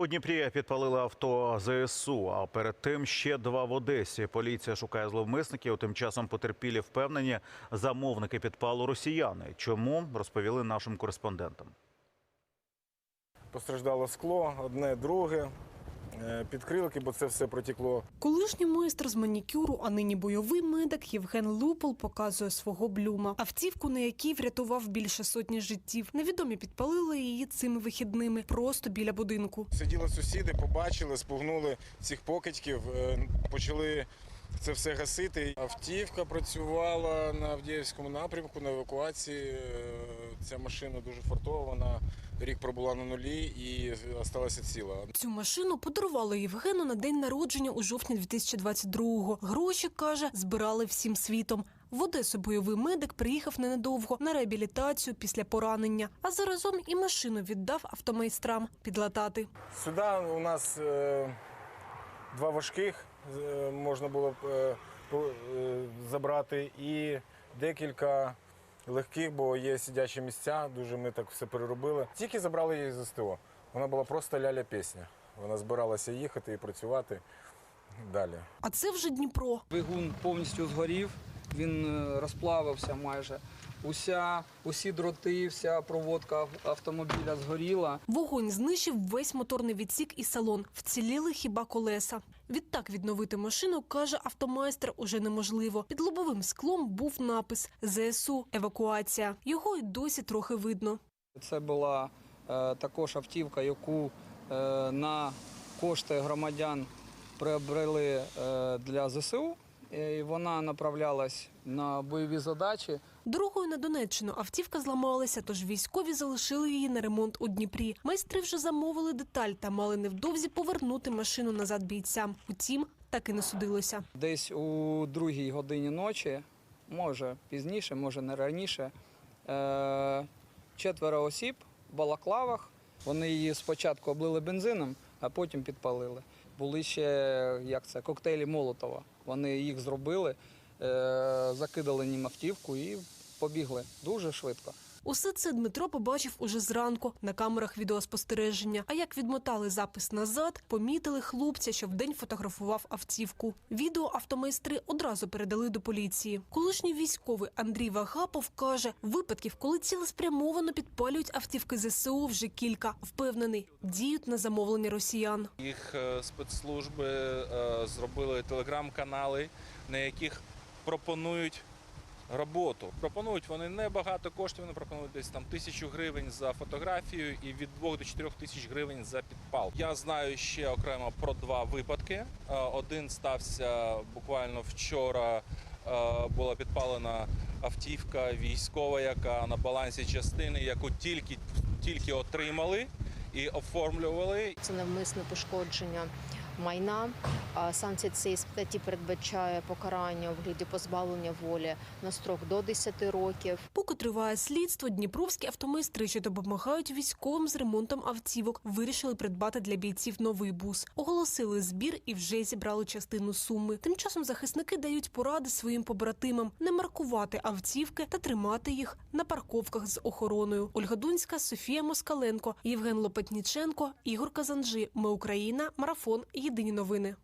У Дніпрі підпалили авто ЗСУ, а перед тим ще два в Одесі. Поліція шукає зловмисників. Тим часом потерпілі впевнені, замовники підпалу росіяни. Чому розповіли нашим кореспондентам? Постраждало скло, одне, друге, підкрилки, бо це все протекло. Колишній майстер з манікюру, а нині бойовий медик Євген Лупол показує свого блюма. Автівку, на якій врятував більше сотні життів. Невідомі підпалили її цими вихідними просто біля будинку. Сиділи сусіди, побачили, спугнули цих покидьків, е, почали це все гасити. Автівка працювала на Авдіївському напрямку на евакуації. Е, Ця машина дуже фартова, вона рік пробула на нулі і залишилася ціла. Цю машину подарували Євгену на день народження у жовтні 2022-го. Гроші каже, збирали всім світом. В Одесу бойовий медик приїхав ненадовго на реабілітацію після поранення, а заразом і машину віддав автомайстрам підлатати. Сюди у нас е, два важких е, можна було б е, по- е, забрати і декілька легких, бо є сидячі місця. Дуже ми так все переробили. Тільки забрали її з СТО. Вона була просто ляля пісня. Вона збиралася їхати і працювати далі. А це вже Дніпро. Двигун повністю згорів, він е, розплавився майже. Уся, усі дроти, вся проводка ав- автомобіля згоріла. Вогонь знищив весь моторний відсік і салон. Вціліли хіба колеса. Відтак відновити машину, каже автомайстер, уже неможливо. Під лобовим склом був напис ЗСУ евакуація. Його й досі трохи видно. Це була е, також автівка, яку е, на кошти громадян приобрели е, для ЗСУ. І вона направлялась на бойові задачі. Дорогою на Донеччину автівка зламалася, тож військові залишили її на ремонт у Дніпрі. Майстри вже замовили деталь та мали невдовзі повернути машину назад бійцям. Утім, так і не судилося. Десь у другій годині ночі, може пізніше, може не раніше, е, четверо осіб в балаклавах. Вони її спочатку облили бензином, а потім підпалили. Були ще як це, коктейлі Молотова. Вони їх зробили, е, закидали ним автівку і побігли дуже швидко. Усе це Дмитро побачив уже зранку на камерах відеоспостереження. А як відмотали запис назад, помітили хлопця, що вдень фотографував автівку. Відео автомайстри одразу передали до поліції. Колишній військовий Андрій Вагапов каже, випадків, коли цілеспрямовано підпалюють автівки ЗСУ, вже кілька. Впевнений, діють на замовлення росіян. Їх е, спецслужби е, зробили телеграм-канали, на яких пропонують роботу. Пропонують вони небагато коштів, вони пропонують десь там тисячу гривень за фотографію і від 2 до 4 тисяч гривень за підпал. Я знаю ще окремо про два випадки. Е, Один стався буквально вчора. е, Була підпалена автівка військова, яка на балансі частини, яку тільки, тільки отримали і оформлювали. Це навмисне пошкодження майна. Санкція цієї статті передбачає покарання у вигляді позбавлення волі на строк до 10 років. Поки триває слідство, дніпровські автомайстри, що допомагають військовим з ремонтом автівок, вирішили придбати для бійців новий бус. Оголосили збір і вже зібрали частину суми. Тим часом захисники дають поради своїм побратимам не маркувати автівки та тримати їх на парковках з охороною. Ольга Дунська, Софія Москаленко, Євген Лопатніченко, Ігор Казанжи. Ми Україна. Марафон. Єдині новини.